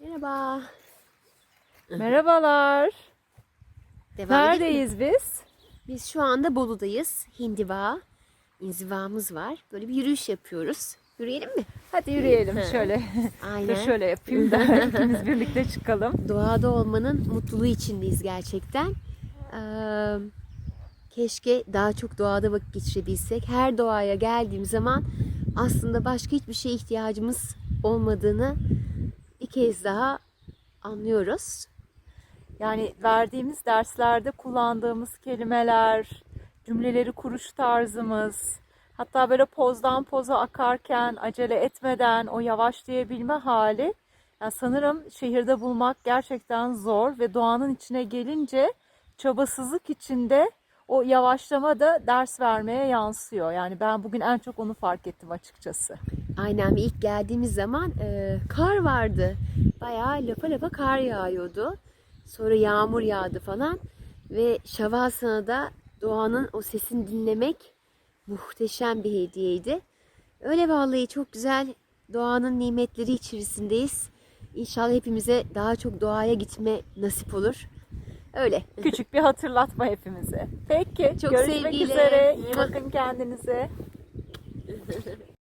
Merhaba. Merhabalar. Devam? Neredeyiz biz? Biz şu anda Bolu'dayız. Hindiba. İnzivamız var. Böyle bir yürüyüş yapıyoruz. Yürüyelim mi? Hadi yürüyelim şöyle. Aynen. Dur şöyle yapayım da hepimiz birlikte çıkalım. Doğada olmanın mutluluğu içindeyiz gerçekten. Ee, keşke daha çok doğada vakit geçirebilsek. Her doğaya geldiğim zaman aslında başka hiçbir şeye ihtiyacımız olmadığını bir kez daha anlıyoruz. Yani verdiğimiz derslerde kullandığımız kelimeler, cümleleri kuruş tarzımız, hatta böyle pozdan poza akarken acele etmeden o yavaşlayabilme hali. Yani sanırım şehirde bulmak gerçekten zor ve doğanın içine gelince çabasızlık içinde o yavaşlama da ders vermeye yansıyor. Yani ben bugün en çok onu fark ettim açıkçası. Aynen ilk geldiğimiz zaman e, kar vardı. Bayağı lapa lapa kar yağıyordu. Sonra yağmur yağdı falan. Ve Şavasana'da doğanın o sesini dinlemek muhteşem bir hediyeydi. Öyle vallahi çok güzel doğanın nimetleri içerisindeyiz. İnşallah hepimize daha çok doğaya gitme nasip olur. Öyle. Küçük bir hatırlatma hepimize. Peki, Çok görüşmek sevgiyle. üzere. İyi bakın kendinize.